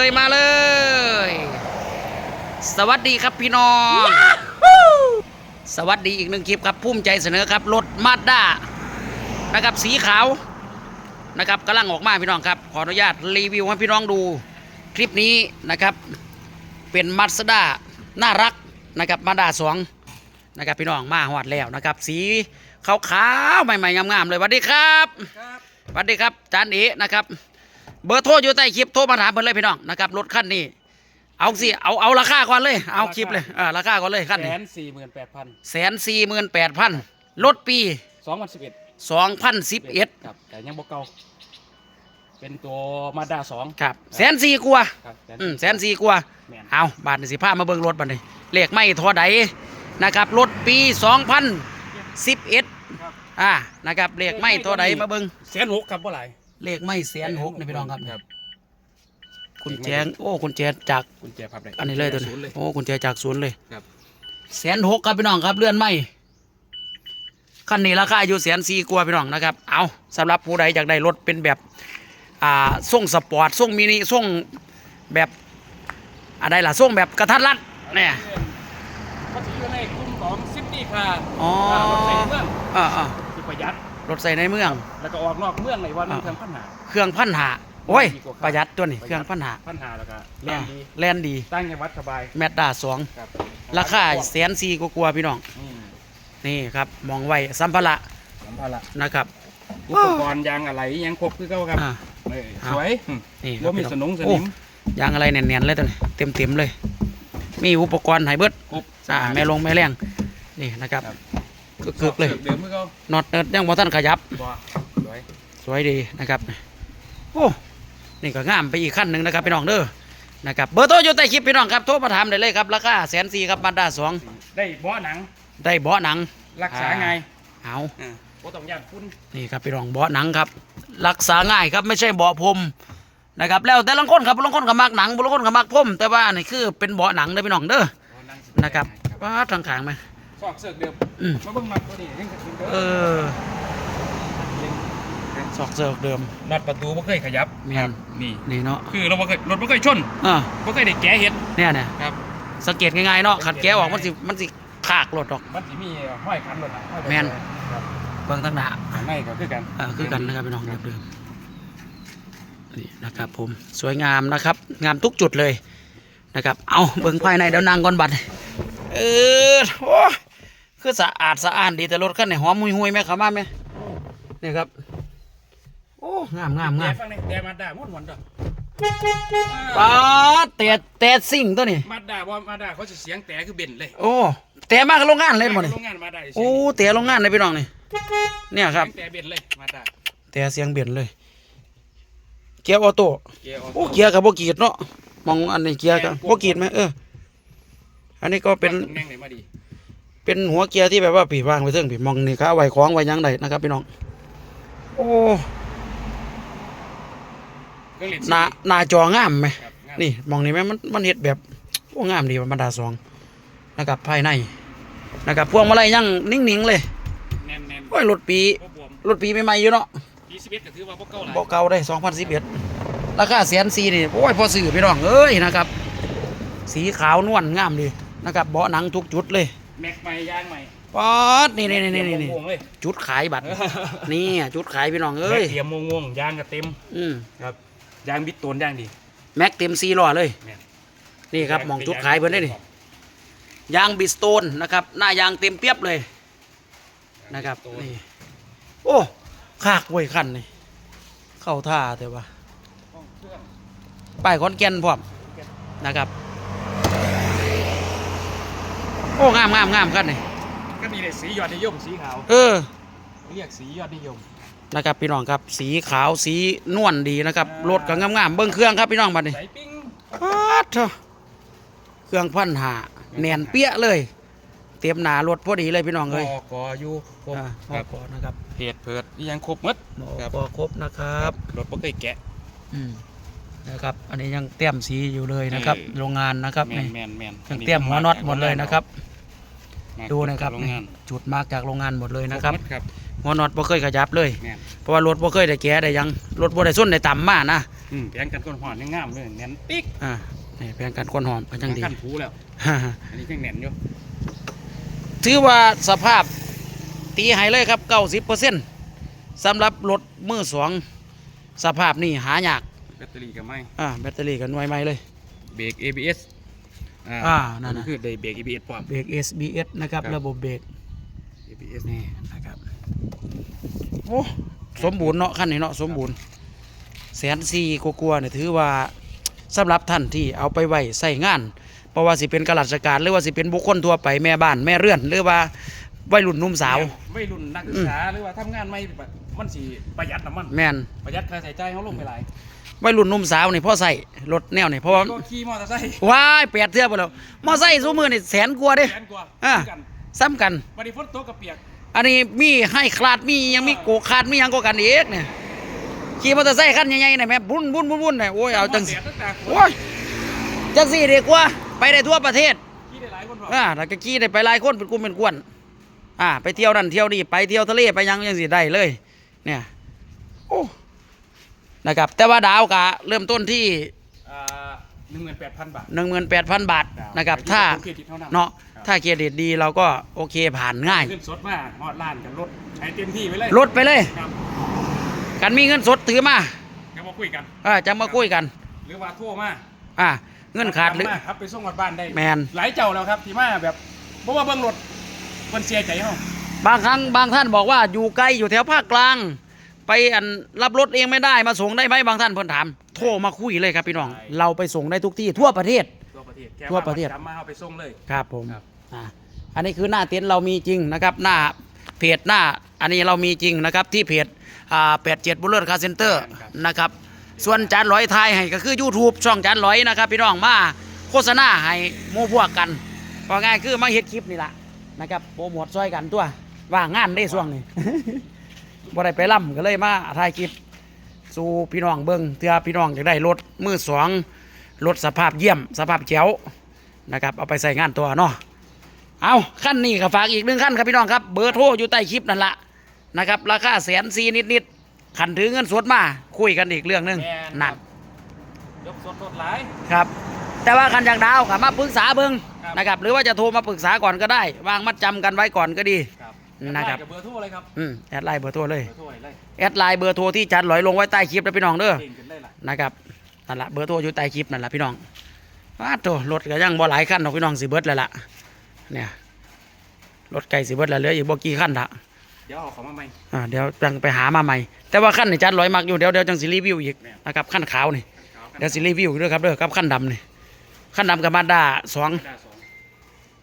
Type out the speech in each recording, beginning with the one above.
เลยมาเลย สวัสดีครับพี่น้อง สวัสดีอีกหนึ่งคลิปครับภูมิใจเสนอครับรถมาด้านะครับสีขาวนะครับกำลังออกมาพี่น้องครับ ขออนุญาตรีวิวให้พี่น้องดูคลิปนี้นะครับ เป็นมาสด้าน่ารักนะครับมาด้าสองนะครับพี่น้องมาหอดแล้วนะครับ สีขาวๆใหม่ๆงามๆเลยสวัสดีครับครับสวัสดีครับจานเอ๋นะครับ เบอร์โทรอยู่ใต้คลิปโทรมาถามเพิ่นเลยพี่น้องนะครับรถคันนี้ เอาสิเอาเอาราคาก่อนเลย เอาคลิปเลยอ่าราคาก่อนเลยคันแสนี้นสี่หมื่นแปดพันแสนสี่หมื่นแปดพันรถปีสองพันสิบเอ็ดสองพันสิบเอ็ดครับ แต่ยังบ่เก่าเป็นตัวมาด้าสองครับแสนสี่กว่าครับอืมแสนสี่กว่า แมนเอาบาทนี่สิพามาเบิ่งรถบัดนี้เลขไม่ทอใดนะครับรถปีสองพันสิบเอ็ดครับอ่านะครับเลขไม่ทอใดมาเบิ่งแสนหกครับเมื่อไหร่ เลขไม่แสนหกนี่พี่น้องครับ ครับคุณแจงโอ้คุณแจจากกุญแจพับได้อันนี้เลยตัวศูนี้นย์เลย โอ้คุณแจจากศูนย์เลยครับ แสนหกครับพี่น้องครับเลื่อนไม่คันนี้ราคาอยู่แสนสี่กว่าพี่น้องนะครับ เอาสำหรับผู้ใดอยากได้รถเป็นแบบอ่าส่งสปอร์ตส่งมินิส่งแบบอะไรล่ะส่งแบบกระทัดรัดเนี่ย เขาจะอยู่ในกลุ่มของซิตี้คาร์อ๋อ รถใส่เมืองอ่าอ่า ที่ประหยัด รถใส่ในเมือง แล้วก็ออกนอกเมืองในวันหนึงอ่าเพียงพันหา เครื่องพันหาโอ้ยดีกว่าครับประหยัดตัวนี้เครื่องพันหาพันหาแล้วก็แรงดีแล่นดี ตั้งในวัดสบาย แมตด้าสองครับราคาแสนสี่กว่าๆพี่น้องอืมนี่ครับมองไว้สัมภาระสัมภาระนะครับอุปกรณ์ยางอะไรยังครบคือเก่าครับอ่าเออครับสวยอืมนี่ครัว่าบมีพี่สน้องนงสโอ้นิมยางอะไรแน่นๆเลยตัวนี้เต็มเต็มๆเลย มีอุปกรณ์ไฮเบิร์ดครบอ่าแม่ลงแม่แรงนี่นะครับครับ กึกๆเลย เดิมเมื่อเขาน็อตเนิร์ดยังบ่ทันขยับ บ่สวยสวยดีนะครับ โอ้ นี่ก็งามไปอีกขั้นหนึ่งนะครับพี่น้องเด้อ นะครับ เบอร์โทรอยู่ใต้คลิปพี่น้องครับ โทรมาถามได้เลยครับ ราคาแสนสี่ครับบันดาสอง ได้เบาะหนัง ได้เบาะหนัง รักษาไงายเอาอ่าบ่ต้องยานพุ่นนี่ครับพี่น้องเบาะหนังครับ รักษาง่ายครับไม่ใช่เบาะพรมนะครับ แล้วแต่ละคนครับบางคนก็มักหนังบางคนก็มักพรมแต่ว่านี่คือเป็นเบาะหนังเด้อพี่น้องเด้อเบาะหนังสินะครับง่ายว้าทางขางไหม ซอกเสือกเดิมอืมมาเบิ่งน็อตตัวนี้ยังกระตุ้นเด้เออสอกเสิร์กเดิมน็อตประตูบ่เคยขยับแม่นนี่นี่เนาะคือเราบ่เคยรถบ่เคยชนอ่าบ่เคยได้แกะเฮ็ดเนี่ยเนี่ยครับสังเกตง่ายๆเนาะขัดแก้วออกมันสิมันสิขากรถออกมันสิมีห้อยคันรถอะห้อยไปแม่นครับเบิ่งตั้งหน้าข้างในก็คือกันอ่าคือกันนะครับพี่น้องเดิมๆนี่นะครับผมสวยงามนะครับ งามทุกจุดเลยนะครับ เอาเบิ่งภายในเดี๋ยวนางก่อนบัดเออโอ้ คือสะอาดสะอ้านดีแต่รถคันไหนหอมหุยหุยๆไหมครับมาไหมนี่ครับ โอ้งามงามงามแต่ฟังนี่แต่มาด้าหมดหมดดอกป้าดแต่แต่สิ่งตัวนี้มาด้าบ่มาด้าเขาจะเสียงแต่คือเบนเลย โอ้แต่มากบโรงงานเล่นบ่นี่โรงงานมาด้าโอ้แต่โรงงานเลยพี่น้องนี่เนี่ยครับเสียงแต่เบนเลยมาด้าแต่เสียงเบียนเลย เกียร์ออโต้เกียร์ออกโอ้เกียร์กับโบกรีดเนาะมองอันนี้เกียร์กับโบกรีดไหมเอออันนี้ก็เป็น เป็นหัวเกียร์ที่แบบว่าผีวางไปเทิงผีมองนี่ครับไว้ของไว้หยังไดนะครับพี่น้อง โอ้เครื่องเล่นหน้าหน้าจองามไหมครับงามนี่มองนี่ไหมมันมันเห็ดแบบโอ้งามดีบรรดาสองนะครับภายในนะครับพวงมาลัยยังนิ่งๆเลยแน่นแน่นโอ้ยรถปีบ่บวมรถปีใหม่ๆอยู่เนาะปีสิบเอ็ดก็ถือว่าบ่เก่าหลายบอกเก่าได้2011ราคาแสนสี่นี่โอ้ยพอซื้อพี่น้องเอ้ยนะครับ สีขาวนวลงามดีนะครับเบาะหนังทุกจุดเลย แม็กใหม่ยางใหม่ป๊อดนี่นี่นี่นี่นี่วงๆเลย จุดขายบัตร นี่จุดขายพี่น้องเอ้แม็ยกเตรียมวงๆยางก็เต็มอืมครับยางบิดโตนยางดี แม็กเต็มซีล้อเลย แม่น นี่ครับมองจุดขายเพิ่นได้นี่ยางบิสโตนนะครับ หน้ายางเต็มเปียบเลยนะครับนี่โอ้คากเว้ยคันนี่เข้าท่าแต่ว่าห้องเครื่องป้ายขอนแก่นพร้อมนะครับโอ้งามงามงามคันนี่ก็มีเลยสียอดนิยมสีขาวเออ เรียกสียอดนิยมนะครับพี่น้องครับสีขาวสีนวลดีนะครับรถก็งามๆเบิ้งเครื่องครับพี่น้องบัดนี้ใส่ปิ้งปัดเถอะเครื่องพันหาแน่นเปี้ยเลย เตรียมหนารถพอดีเลยพี่น้องกเอ้ยกออยู่ครบอ่าครับพอนะครับเพจเพิดอีหยังครบหมดหมอครับพอครบนะครับรถบ่เคยแกะ อืมนะครับ อันนี้ยังเตรียมสีอยู่เลยนะครับ เออ โรงงานนะครับแมนี่นแมนแมนยังเตรียมหัวน็อตหมดเลยนะครับ มาดูนะครับโรงงานจุดมาร์กจากโรงงานหมดเลยนะครับครบหมดครับหัวน็อตบ่เคยขยับเลย แมนเพราะว่ารถบ่เคยได้แก้ได้หยังรถบ่ได้ส้นได้ต่ำมานะอืมแปลงกันก้นหอนยังงามเลยแน่นปิ๊กอ่านี่แปลงกันก้นหอมก็จังดี ขั้นผูแล้ว อันนี้ยังแน่นอยู่ถือว่าสภาพตีให้เลยครับเก้าสิบเปอร์เซ็นต์สำหรับรถมือสองสภาพนี่หายากแบตเตอรี่ก็ไม่อ่าแบตเตอรี่กันไวไหมเลย เบรก ABS อ่าอ่านั่นน่ะคือได้เบรก ABS พร้อมเบรก SBS นะครับครับระบบเบรก ABS นี่นะครับโอ้สมบูรณ์เนาะขั้นนี้เนาะสมบูรณ์แสนสี่กลัวาๆเนี่ยถือว่าสำหรับท่านที่เอาไปไว้ใส่งานเพราะว่าสิเป็นข้าราชการหรือว่าสิเป็นบุคคลทั่วไปแม่บ้านแม่เรือน หรือว่า วัยรุ่นหนุ่มสาววัยรุ่นนักศึกษาหรือว่าทำงานไม่มันสิประหยัดน้ำมันแม่นประหยัดค่าใช้จ่ายเขาลงไปหลายวัยรุ่นหนุ่มสาวนี่พ่อใส่รถแนวนี่เพราะว่าก็ขี่มอเตอร์ไซค์ว้ายแปดเทื่อไปแล้วมอไซค์ซูมือนี่แสนกว่าเด้แสนกว่าอ่ากันซ้ำกันบัดนี้ฝนตกกระเปียก อันนี้มีให้คลาดมียังมีโกคาดมีหยังก็กันอีกเนี่ยขี่มอเตอร์ไซค์คันใหญ่ๆนี่แม่บุญบุญบุญบุญเนี่ยโอ้ยเอาจังสิแดดตั้งแต่ฝนโอ้ยจังสี่ดีกว่าไปได้ทั่วประเทศขี่ได้หลายคนพออ่าแล้วก็ขี่ได้ไปหลายคนเป็นกลุ่มเป็นกวน อ่าไปเที่ยวนั่นเที่ยวนี่ไปเที่ยวทะเลไปหยังยังสิได้เลย เนี่ยโอ้นะครับ แต่ว่าดาวกะเริ่มต้นที่อ่าหนึ่งหมื่นแปดพันบาทหนึ่งหมื่นแปดพันบาทนะครับ ถ้าเครดิตเท่านั้นเนาะครับถ้าเครดิตดีเราก็โอเคผ่านง่ายขึ้นสดมาหอดล้านกันรถใช้เต็มที่ไปเลยลดไปเลยครับกันมีเงินสดถือมาก็มาคุยกันอ่าจะมาคุยกัน หรือว่าโทั่วมาอ่าเงินขาดหรือมครับไปส่งวัดบ้านได้แมนหลายเจ้าแล้วครับที่มาแบบเพราะว่าเบื้องรถ มันเสียใจเฮาบางครั้งบางท่านบอกว่าอยู่ไกลอยู่แถวภาคกลาง ไปอันรับรถเองไม่ได้มาส่งได้ไหมบางท่านเพิ่นถามโทรมาคุยเลยครับพี่น้อง เราไปส่งได้ทุกที่ทั่วประเทศ ทั่วประเทศแค่ทั่วประเทศ จำมาเอาไปส่งเลย ครับผมครับ อ่าอันนี้คือหน้าเต็นท์เรามีจริงนะครับ หน้าเพจหน้า อันนี้เรามีจริงนะครับ ที่เพจอ่าแปดเจ็ดบุลเลอร์คาเซ็นเตอร์นะครับ ส่วนจานร้อยไทยให้ก็คือ YouTube ช่องจานร้อยนะครับ พี่น้องมาโฆษณาให้หมู่พวกกันพอง่ายคือมาเฮ็ดคลิปนี่แหละ นะครับโปรโมทซอยกันตัวว่างงานได้ช่วงนี้บ่ได้ไปล่ำก็เลยมาถ่ายคลิปสู่พี่น้องเบิ้งเพื่อพี่น้องจะได้รถมือสองรถสภาพเยี่ยมสภาพเจ๋วนะครับเอาไปใส่งานตัวเนาะเอาขั้นนี้ก็ฝากอีกหนึ่งขั้นครับพี่น้องครับเบอร์โทรอยู่ใต้คลิปนั่นละนะครับราคาแสนซีนิดนิดๆขันถือเงินสดมาคุยกันอีกเรื่องหนึงแม่นนั่นยกสดรถหลายครับ แต่ว่าคันจากดาวก็มาปรึกษาเบิ้งครับ นะครับ หรือว่าจะโทรมาปรึกษาก่อนก็ได้ วางมัดจำกันไว้ก่อนก็ดีครับนะครับได้กับเบอร์โทรเลยครับอืมแอดไลน์เบอร์โทรเลยเบอร์โทรเลยแอดไลน์เบอร์โทรที่จัดลอยลงไว้ใต้คลิปนะพี่น้องเด้อเก่งกันได้ล่ะนะครับนั่นละเบอร์โทรอยู่ใต้คลิปนั่นละพี่น้องว้าโตรถก็ยังบ่หลายคันหรอกพี่น้องสิเบิดแล้วล่ะเนี่ยรถไก่สิเบิดแล้วเหลืออีกบ่กี่คันละเดี๋ยวเอาของมาใหม่อ่าเดี๋ยวจังไปหามาใหม่ แต่ว่าคันนี่จัดร้อยมักอยู่เดี๋ยวเดี๋ยวจังสิรีวิวอีกนะครับคันขาวนี่เดี๋ยวสิรีวิวด้วยครับเด้อกับคันดำนี่คันดำกับมาด้าสองได้สอง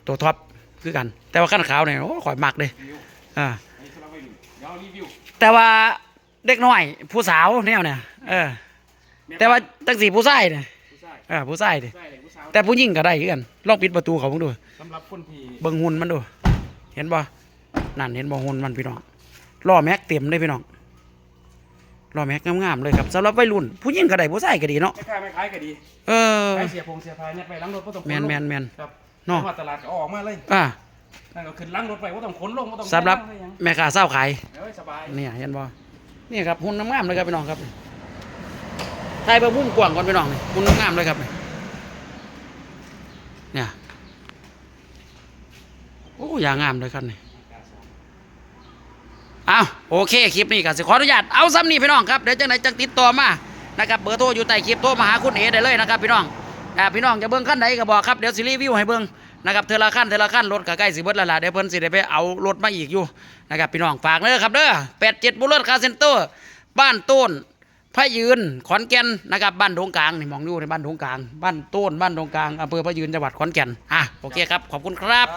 ตัวท็อปคือกัน แต่ว่าคันขาวเนี่ยโอ้ข่อยมักเลยรีวิวอ่าอันนี้สำหรับวัยรุ่นเดี๋ยวรีวิวแต่ว่าเด็กน้อยผู้สาวแนวเนี่ยเออแต่ว่าจังสีผู้ชายเนี่ยผู้ชายเออผู้ชายดิผู้ชายเลยผู้สาวแต่ผู้หญิงก็ได้คือกันลองปิดประตูเขาเบิ่งดูสำหรับคนที่เบิ่งหุ่นมันดู เห็นบ่นั่นเห็นบ่หุ่นมันพี่น้องล้อแม็กเต็มเลยพี่น้องล้อแม็กงามๆเลยครับสำหรับวัยรุ่น ผู้หญิงก็ได้ผู้ชายก็ดีเนาะไม่ขายไม่ขายก็ดีเออขายเสียพงเสียพายเนี่ยไปล้างรถก็ต้องขแมนแมนแมนครับ เนาะมาตลาดก็เอาออกมาเลยอ่านั่นก็ขึ้นล้างรถไปว่าต้องขนลงว่าต้องสำหรับไปล้างเลยยังแม่ค้าเศร้าขายเอ้ยสบายเนี่ยเห็นบ่นี่ครับหุ่นงามๆเลยครับพี่น้องครับถ่ายไปมุมกว้างก่อนพี่น้องนี่หุ่นงามๆเลยครับเนี่ยโอ้ยางงามเลยครับนี่เอาโอเคคลิปนี้ก็สิขออนุญาตเอาซ้ำนี่พี่น้องครับเดี๋ยวจังไหนจังติดต่อมานะครับเบอร์โทรอยู่ใต้คลิปโทรมาหาคุณเอได้เลยนะครับพี่น้อง อ่าพี่น้องจะเบิ้งขั้นใดก็บอกครับเดี๋ยวสิรีวิวให้เบิ้งนะครับเทอละขั้นเทอละขั้นรถก็ใกล้สิเบิดแล้วล่ะเดี๋ยวเพิ่นสิได้ไปเอารถมาอีกอยู่นะครับพี่น้องฝากเด้อครับเด้อแปดเจ็ดบุลเลอร์คาเซ็นเตอร์บ้านต้นพระยืนขอนแก่นนะครับบ้านดงกลางนี่มองอยู่ในบ้านดงกลางบ้านต้นบ้านดงกลางอำเภอพระยืนจังหวัดขอนแก่นอะโอเคครับขอบคุณครับ